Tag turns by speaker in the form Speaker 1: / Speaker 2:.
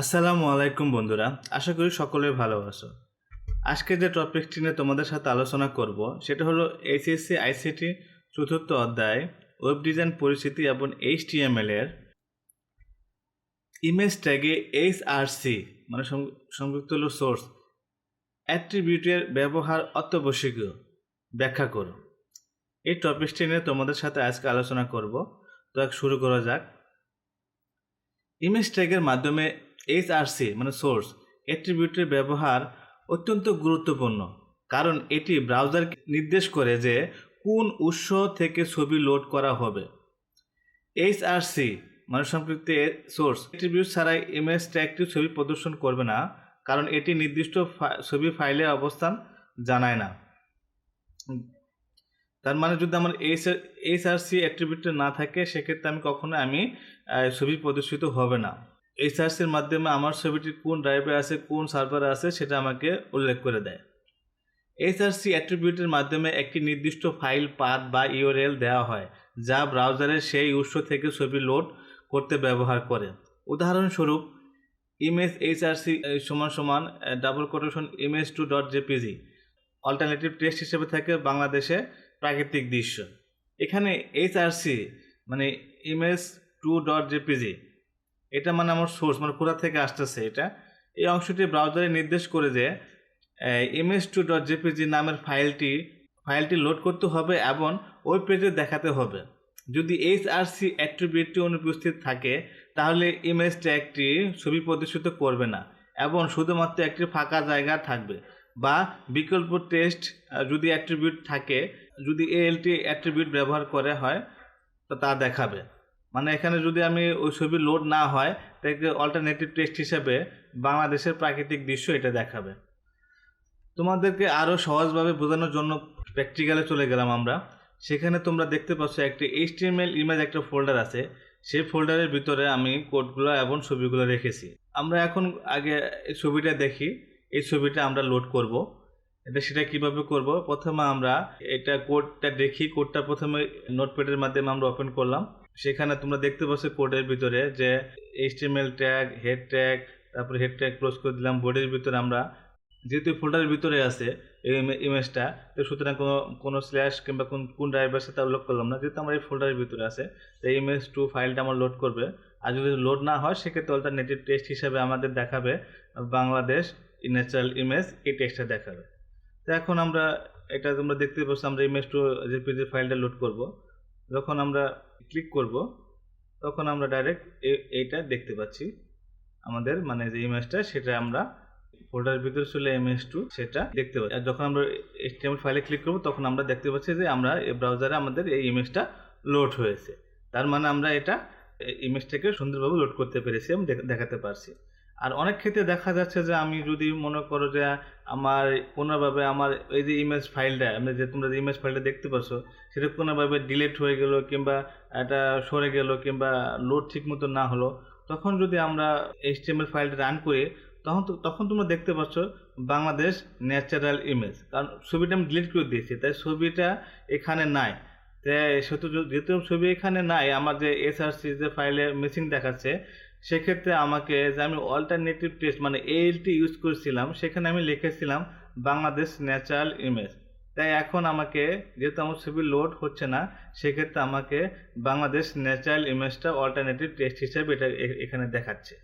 Speaker 1: আসসালামু আলাইকুম বন্ধুরা, আশা করি সকলে ভালো আছো। আজকে যে টপিকটি নিয়ে তোমাদের সাথে আলোচনা করব, সেটা হলো এইচএসসি আইসিটি চতুর্থ অধ্যায় ওয়েব ডিজাইন পরিস্থিতি এবং এইচটিএমএল এর ইমেজ ট্যাগে এইচ আর সি মানে সংযুক্ত হলো সোর্স অ্যাট্রিবিউটের ব্যবহার অত্যাবশ্যকীয়। ব্যাখ্যা করো। এই টপিকটি নিয়ে তোমাদের সাথে আজকে আলোচনা করব। তো এক শুরু করা যাক। ইমেজ ট্যাগের মাধ্যমে এইচআরসি মানে সোর্স অ্যাট্রিবিউটের ব্যবহার অত্যন্ত গুরুত্বপূর্ণ। কারণ এটি ব্রাউজার নির্দেশ করে যে কোন উৎস থেকে ছবি লোড করা হবে। এইচআরসি মানে সম্পৃক্ত সোর্স অ্যাট্রিবিউট ছাড়াই ইমেজ ট্যাগটি ছবি প্রদর্শন করবে না, কারণ এটি নির্দিষ্ট ছবি ফাইলের অবস্থান জানায় না। তার মানে যদি আমার এইচ এইচআরসি অ্যাট্রিবিউটটা না থাকে, সেক্ষেত্রে আমি কখনো আমি ছবি প্রদর্শিত হবে না। এইচআরসির মাধ্যমে আমার ছবিটি কোন ড্রাইভে আছে, কোন সার্ভারে আছে সেটা আমাকে উল্লেখ করে দেয়। এইচআরসি অ্যাট্রিবিউটের মাধ্যমে একটি নির্দিষ্ট ফাইল পাথ বা ইউআরএল দেওয়া হয়, যা ব্রাউজারে সেই উৎস থেকে ছবি লোড করতে ব্যবহার করে। উদাহরণস্বরূপ ইমেজ এইচআরসি সমান সমান double quotation image two dot JPG alternative text হিসেবে থাকে বাংলাদেশে প্রাকৃতিক দৃশ্য। এখানে এইচআরসি মানে ইমেজ টু ডট জেপিজি এটা মানে আমার সোর্স মানে কোথা থেকে আসতেছে এটা? এই অংশটি ব্রাউজারে নির্দেশ করে যে ইমেজ টু ডট জেপিজি নামের ফাইলটি ফাইলটি লোড করতে হবে এবং ওয়েব পেজে দেখাতে হবে। যদি এইচ আর সি অ্যাট্রিবিউটটি অনুপস্থিত থাকে, তাহলে ইমেজ ট্যাগটি ছবি প্রদর্শিত করবে না এবং শুধুমাত্র একটি ফাঁকা জায়গা থাকবে বা বিকল্প টেস্ট যদি অ্যাট্রিবিউট থাকে, যদি এএলটি অ্যাট্রিবিউট ব্যবহার করে হয়, তা দেখাবে। মানে এখানে যদি আমি ওই ছবি লোড না হয়, তাকে অল্টারনেটিভ টেক্সট হিসেবে বাংলাদেশের প্রাকৃতিক দৃশ্য এটা দেখাবে। তোমাদেরকে আরও সহজভাবে বোঝানোর জন্য প্র্যাকটিক্যালে চলে গেলাম আমরা। সেখানে তোমরা দেখতে পাচ্ছ একটি এইচটিএমএল ইমেজ একটা ফোল্ডার আছে। সেই ফোল্ডারের ভিতরে আমি কোডগুলো এবং ছবিগুলো রেখেছি। আমরা এখন আগে ছবিটা দেখি। এই ছবিটা আমরা লোড করব। এটা সেটা কীভাবে করব? প্রথমে আমরা এটা কোডটা দেখি। কোডটা প্রথমে নোটপ্যাডের মাধ্যমে আমরা ওপেন করলাম। সেখানে তোমরা দেখতে পাচ্ছ কোডের ভিতরে যে এইচটিএমএল ট্যাগ, হেড ট্যাগ, তারপরে হেড ট্যাগ ক্লোজ করে দিলাম বোর্ডের ভিতরে আমরা। যেহেতু ফোল্ডারের ভিতরে আছে এই ইমেজটা, তো সুতরাং কোনো কোনো স্ল্যাশ কিংবা কোন কোন ড্রাইভার সাথে উল্লেখ করলাম না। যেহেতু আমার এই ফোল্ডারের ভিতরে আছে, তো ইমেজ টু ফাইলটা আমার লোড করবে। আর যদি লোড না হয়, সেক্ষেত্রে অল্টারনেটিভ টেক্সট হিসাবে আমাদের দেখাবে বাংলাদেশ ন্যাচারাল ইমেজ এই টেক্সটটা দেখাবে। তো এখন আমরা, এটা তোমরা দেখতে পাচ্ছ, আমরা ইমেজ টু জেপিজি ফাইলটা লোড করব। যখন আমরা ক্লিক করব, তখন আমরা ডাইরেক্ট এইটা দেখতে পাচ্ছি। আমাদের মানে যে ইমেজটা সেটা আমরা ফোল্ডারের ভিতরে চলে এমএস টু সেটা দেখতে পাচ্ছি। আর যখন আমরা এইচটিএমএল ফাইলে ক্লিক করব, তখন আমরা দেখতে পাচ্ছি যে আমরা এই ব্রাউজারে আমাদের এই ইমেজটা লোড হয়েছে। তার মানে আমরা এটা ইমেজটাকে সুন্দরভাবে লোড করতে পেরেছি এবং দেখাতে পারছি। আর অনেক ক্ষেত্রে দেখা যাচ্ছে যে আমি যদি মনে করো যে আমার কোনোভাবে আমার এই যে ইমেজ ফাইলটা আমরা যে তোমরা যে ইমেজ ফাইলটা দেখতে পাচ্ছ সেটা কোনোভাবে ডিলেট হয়ে গেল কিংবা এটা সরে গেল কিংবা লোড ঠিক মতো না হলো, তখন যদি আমরা এইচটিএমএল ফাইলটা রান করি, তখন তো, তখন তোমরা দেখতে পাচ্ছ বাংলাদেশ ন্যাচারাল ইমেজ কারণ ছবিটা আমি ডিলিট করে দিয়েছি, তাই ছবিটা এখানে নাই। তাই সেহেতু যেহেতু ছবি এখানে নাই, আমার যে এসআরসি যে ফাইলে মিসিং দেখাচ্ছে সেক্ষেত্রে আমাকে যে আমি অল্টারনেটিভ টেস্ট মানে এএলটি ইউজ করেছিলাম, সেখানে আমি লিখেছিলাম বাংলাদেশ ন্যাচারাল ইমেজ তাই এখন আমাকে, যেহেতু আমার ছবি লোড হচ্ছে না, সেক্ষেত্রে আমাকে বাংলাদেশ ন্যাচারাল ইমেজটা অল্টারনেটিভ টেস্ট হিসেবে এটা এখানে দেখাচ্ছে।